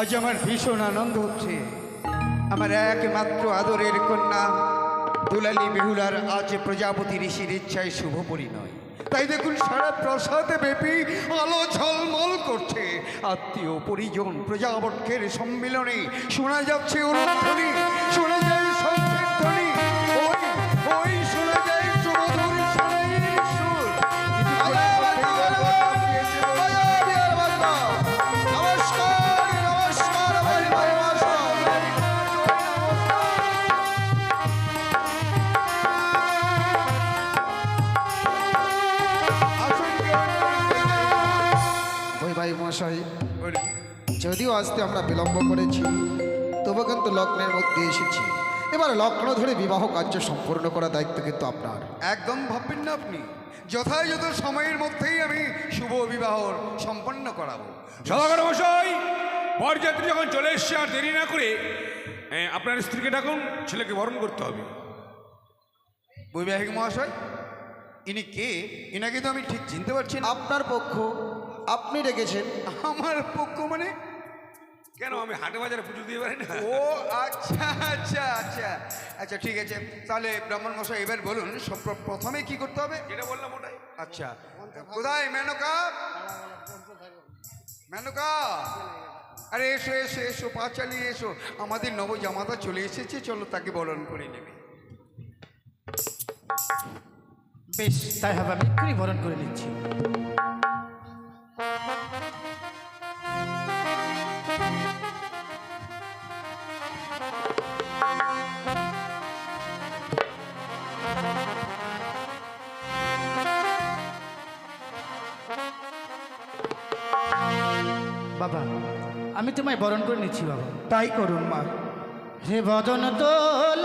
আজ আমার ভীষণ আনন্দ হচ্ছে। আমার একমাত্র আদরের কন্যা, দুলালি বেহুলার আজ প্রজাপতি ঋষির ইচ্ছায় শুভ পরিণয়। তাই দেখুন, সারা প্রসাদে ব্যাপী আলো ঝলমল করছে। আত্মীয় পরিজন প্রজাবক্ষের সম্মিলনে শোনা যাচ্ছে অনুধ্বনি, শোনা যায় যদিও আসতে আমরা বিলম্ব করেছি। তবু কিন্তু লগ্নের মধ্যে এসেছি। এবার লগ্ন ধরে বিবাহ কার্য সম্পূর্ণ করার দায়িত্ব কিন্তু আপনার। একদম ভাববেন না আপনি। যথাযথ সময়ের মধ্যেই আমি শুভ বিবাহ সম্পন্ন করাবো। সদাগর মশাই বরযাত্রী যখন চলে এসছে আর দেরি না করে আপনার স্ত্রীকে ডাকুন ছেলেকে বরণ করতে হবে। বৈবাহিক মহাশয় ইনি কে? ইনাকে তো আমি ঠিক চিনতে পারছি না। আপনার পক্ষ আপনি ডেকেছেন। আমার পক্ষ মানে? কেন আমি হাটে বাজারে পুজো দিয়ে পারি না? ও আচ্ছা আচ্ছা আচ্ছা। আচ্ছা ঠিক আছে। তাহলে ব্রাহ্মণ মশাই এবার বলুন সব- প্রথমে কি করতে হবে? যেটা বললাম ওটাই। আচ্ছা। কোথায় মেনকা? মেনকা? আরে এসো এসো এসো পা চালিয়ে এসো। আমাদের নবজামাতা চলে এসেছে চলো তাকে বরণ করে নেবে। বেশ তাই হবে আমি এক্ষুনি বরণ করে নিচ্ছি। বাবা আমি তোমায় বরণ করে নিচ্ছি বাবা। তাই করুন মা। তোল বদন তোল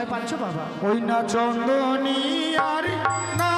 ভয় পাচ্ছ বাবা? ওই না চন্দনী আর নাগে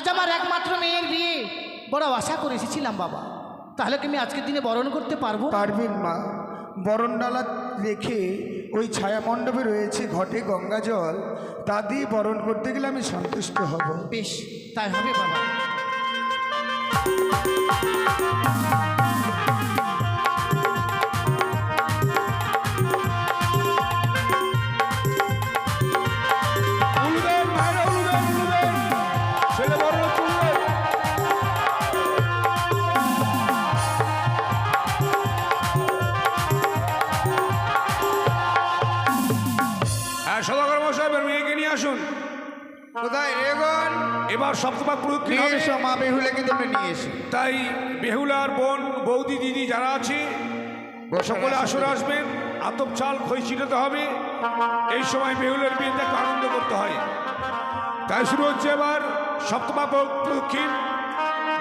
আজ আমার একমাত্র মেয়ের বিয়ে। বড় আশা করে এসেছিলাম বাবা। তাহলে কি আমি আজকের দিনে বরণ করতে পারব? পারবেন মা। বরণডালা রেখে ওই ছায়া মণ্ডপে রয়েছে ঘটে গঙ্গা জল। তা দিয়ে বরণ করতে গেলে আমি সন্তুষ্ট হব। বেশ তাই হবে বাবা। কোথায় রেগন এবার সপ্তমা প্রদক্ষিণ নিয়ে হবে? এসো মা বেহুলাকে তোমরা নিয়ে এসো। তাই বেহুলার বোন বৌদি দিদি যারা আছে সকলে আসরে আসবেন আতপ চাল খই ছিটাতে হবে। এই সময় বেহুলের বিয়েতে আনন্দ করতে হয়। তাই শুরু হচ্ছে এবার সপ্তমা প্র- প্রদক্ষিণ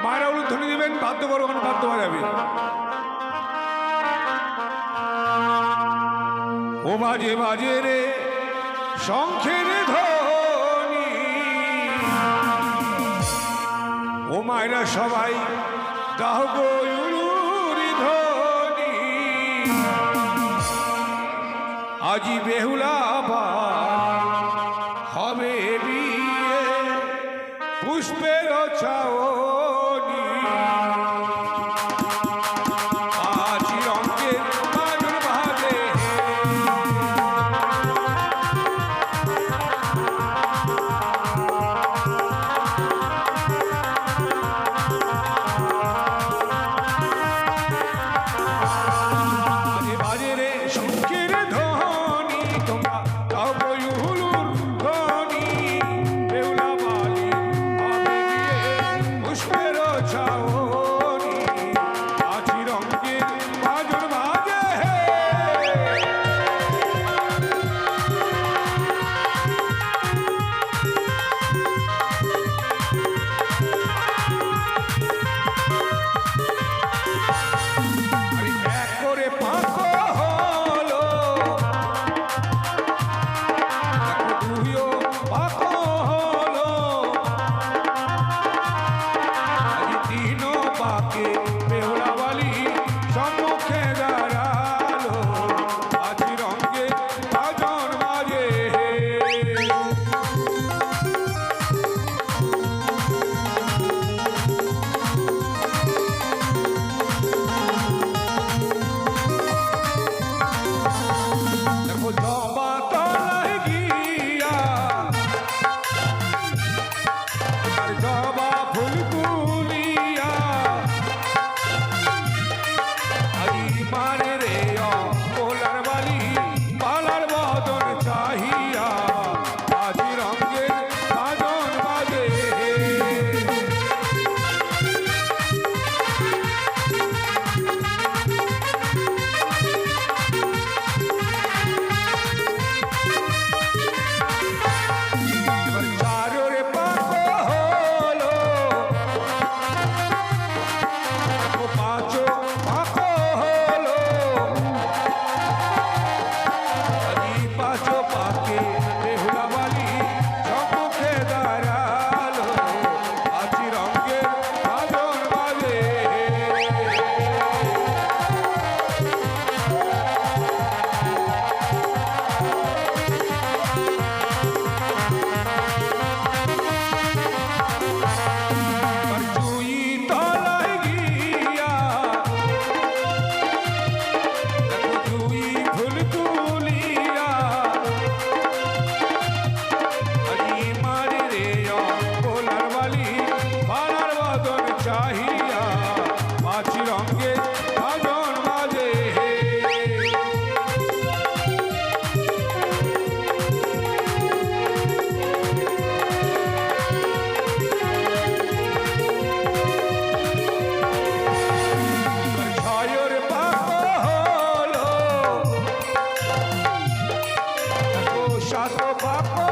মায়েরা উলুধ্বনি দেবেন বাদ্য বড় বাদ্য বাজাবে ও বাজে বাজে রে শঙ্খের ধ্বনি মায়েরা সবাই আজি বেহুলা আবার shot of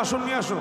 আসন নিয়ে আসো